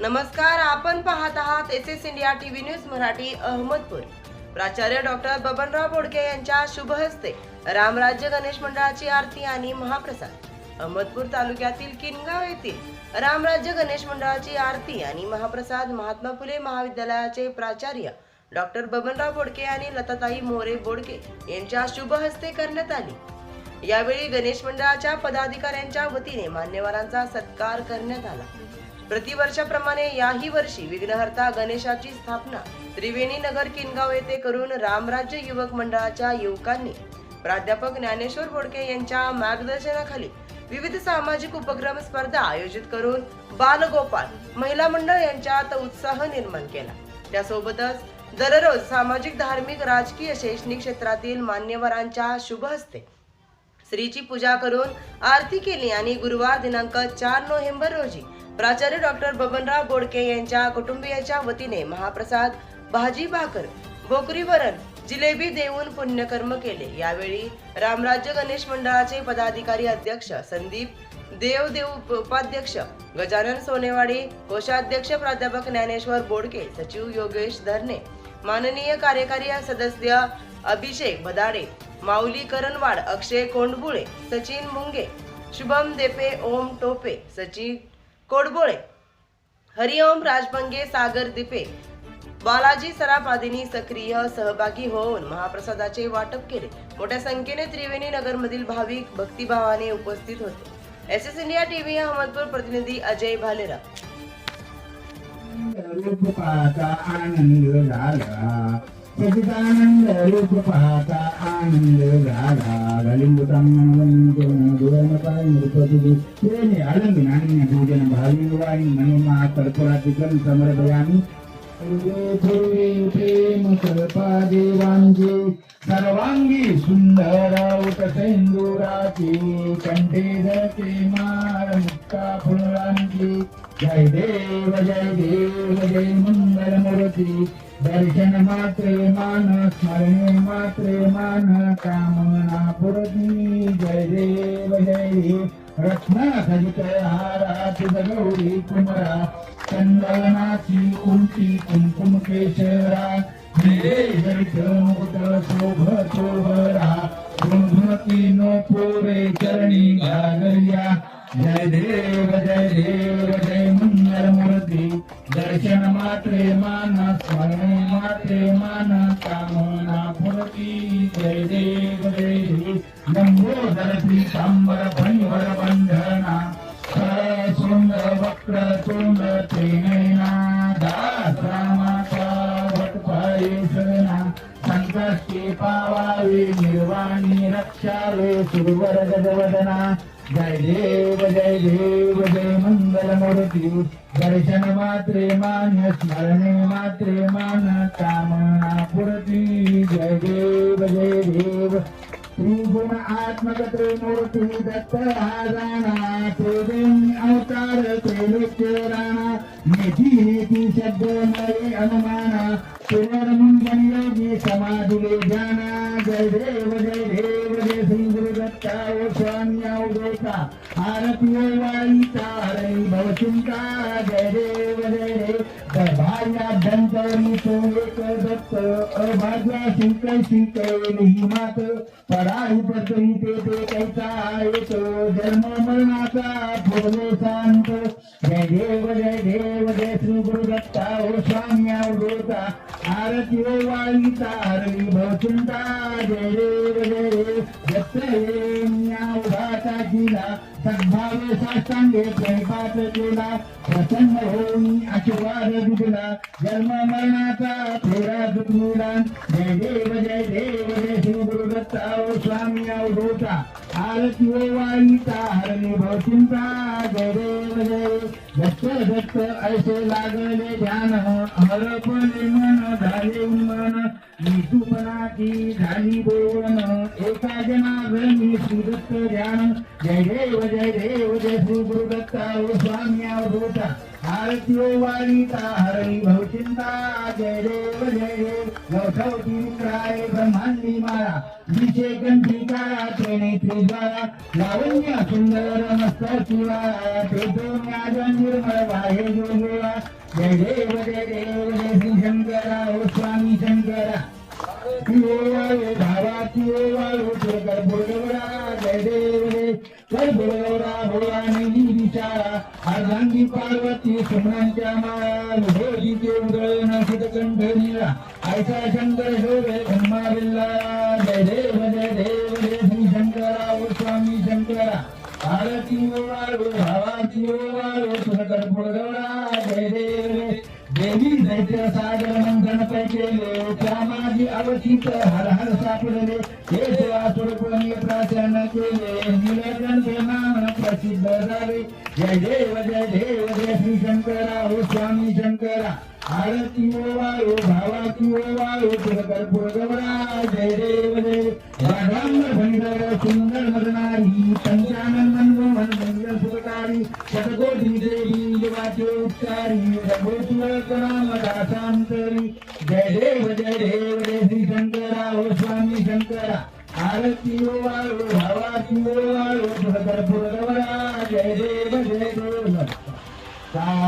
नमस्कार आपण पाहत आहात S S India TV news Marathi Ahmedpur. प्राचार्य डॉक्टर बबनराव बोडके यांच्या शुभ हस्ते रामराज्य गणेश मंडळाची आरती आणि महाप्रसाद. अहमदपूर तालुक्यातील किनगाव येथील रामराज्य गणेश मंडळाची आरती आणि महाप्रसाद महात्मा फुले महाविद्यालयाचे प्राचार्य डॉक्टर बबनराव बोडके आणि लताताई मोरे बोडके यांच्या शुभ हस्ते करण्यात आली. यावेळी गणेश मंडळाच्या पदाधिकाऱ्यांच्या वतीने मान्यवरांचा सत्कार करण्यात आला. प्रतिवर्षाप्रमाणे याही वर्षी विघ्नहर्ता गणेशाची स्थापना त्रिवेणी नगर किनगाव येथे करून रामराज्य युवक मंडळाच्या युवकांनी. प्राध्यापक ज्ञानेश्वर बोडके यांच्या मार्गदर्शनाखाली विविध सामाजिक उपक्रम स्पर्धा आयोजित करून बालगोपाल महिला मंडळ यांच्यात उत्साह निर्माण केला. त्यासोबतच दररोज सामाजिक धार्मिक राजकीय शैक्षणिक क्षेत्रातील मान्यवरांच्या शुभ हस्ते स्त्रीची पूजा करून आरती केली आणि गुरुवार दिनांक चार नोव्हेंबर रोजी प्राचार्य डॉक्टर बबनराव बोडके यांच्या कुटुंबियाच्या वतीने महाप्रसाद भाजी भाकर भोकरी वरण जिलेबी देऊन पुण्यकर्म केले. यावेळी रामराज्य गणेश मंडळाचे पदाधिकारी अध्यक्ष संदीप देवदेव उप- उपाध्यक्ष गजानन सोनेवाडी कोषाध्यक्ष प्राध्यापक ज्ञानेश्वर बोडके सचिव योगेश धरणे माननीय कार्यकारी सदस्य अभिषेक भदाडे माऊली करणवाड अक्षय कोंडबुळे सचिन मुंगे शुभम देपे ओम टोपे सचिन कोडबोळे हरिओम राजभंगे सागर दिपे बालाजी सराफादींनी सक्रिय सहभागी होऊन महाप्रसादाचे वाटप केले. मोठ्या संख्येने त्रिवेणी नगर मधील भाविक भक्तिभावाने उपस्थित होते. S S India TV Ahmedpur प्रतिनिधी अजय भालेराव. आनंद झाला. सचिदानंद रूप आनंद झाला आलंबिनान्य पूजन भावी वाणी मनोमा कर्पुरातिकम समर्पयामी प्रेम सर्वांगी सुंदर उतसेंदुराची कंठे धरते मार मुक्ता फुलांची जय देव जय देव जय मंगल मूर्ती दर्शन मात्रे मान स्मरणे मात्रे मान कामना पुरती जय देव जय देव. खजित हारात गौरी कुमरा चंदनाची उंची कुंकुम केशरा. हरित मुकुट शोभ शोभरा. नो पोरे चरणी घागर्या. जय देव जय देव जय मंगल मूर्ती दर्शन मात्रे मान स्मरणे ते मान कामना फुलती जय देव देवी. देव पीतांबर भंवर बंधना. सुंदर वक्र तुंड त्रिनयना. दास रामाचा भटपाई सगना संकष्टी पावावी निर्वाणी रक्षावे सुरवर गजवदना. जय देव जय देव जय मंगल मूर्ती दर्शन मात्रे मान्य स्मरणे मात्रे मान कामना पुरती जय देव जय देव त्रिगुण आत्मक त्रिमूर्ती दत्त राणा त्रिवेणी अवतार त्रैलोक्य राणा मेधी नेती शब्द नये अनुमाना पुनर्मुंजन योगी समाधिले जाना जय देव जय देव जय श्री दत्ता ओ आरती वाईता जय देव जय देव तो एक दत्त मात ते ते कैसा येत जन्म मरणाचा फुले शांत जय देव जय देव जय श्री गुरु दत्ता ओ स्वामी आरती ओ वाईता हरली भवचिंता जय देव जय देव दत्त उभाचा जिला सद्भावे साष्टांगे प्रणिपात केला प्रसन्न होऊन आशीर्वाद दिला. जन्म मरणाचा फेरा दुखला जय देव जय देव जय श्री गुरु दत्ता. ओ स्वामी अवधूता. आरती ओ वाईता हरली जय देव जय भक्त भक्त ऐसे लागले ध्यान हरपले मन झाले मन नितुपणाची झाली बोवन एका जना श्री दत्त ध्यान. जय देव जय देव जय श्री गुरुदत्ता ओ स्वामी भारतीय वाणीचा हरणी भवचिंता जय देव जय देव वठवती इंद्राय ब्रह्मांडी माळा. विषे कंठिका त्रिणे त्रिज्वाळा. लावण्य सुंदर मस्त शिवा. तेजो ज्ञान निर्मळ वाहे जोगेवा जय देव जय देव जय श्री शंकरा. ओ स्वामी शंकरा. भावा तिओ वाळू. जय देव जय. बोल अर्धांगी पार्वती सुमनांच्या माळ भोजीचे उदळण सिद्धकंठ नीळा ऐसा शंकर शोभे ब्रह्मा बिल्ला जय देव जय देव जय श्री शंकरा ओ स्वामी शंकरा आरती ओवाळो भावाची ओवाळो सुनकर पुळगवळा जय देव देवी दैत्य सागर मंथन पैकेले त्यामाजी अवचित हर हर सापडले हे देवासुरपणी प्राचन केले नीलकंठ नाम प्रसिद्ध झाले जय देव जय देव जय श्री शंकरा हो स्वामी शंकरा आरती ओवाळो भावाची ओवाळो पुरकर पुरगवळा जय देव जय राधांबर भंडर सुंदर मदनारी पंचानन मनमोहन मंगल सुखकारी शतकोटी देवी देवाचे उपचारी रघोसुरक नाम दासांतरी जय देव जय देव जय श्री शंकरा हो स्वामी शंकरा आरती ओवाळो Ciao.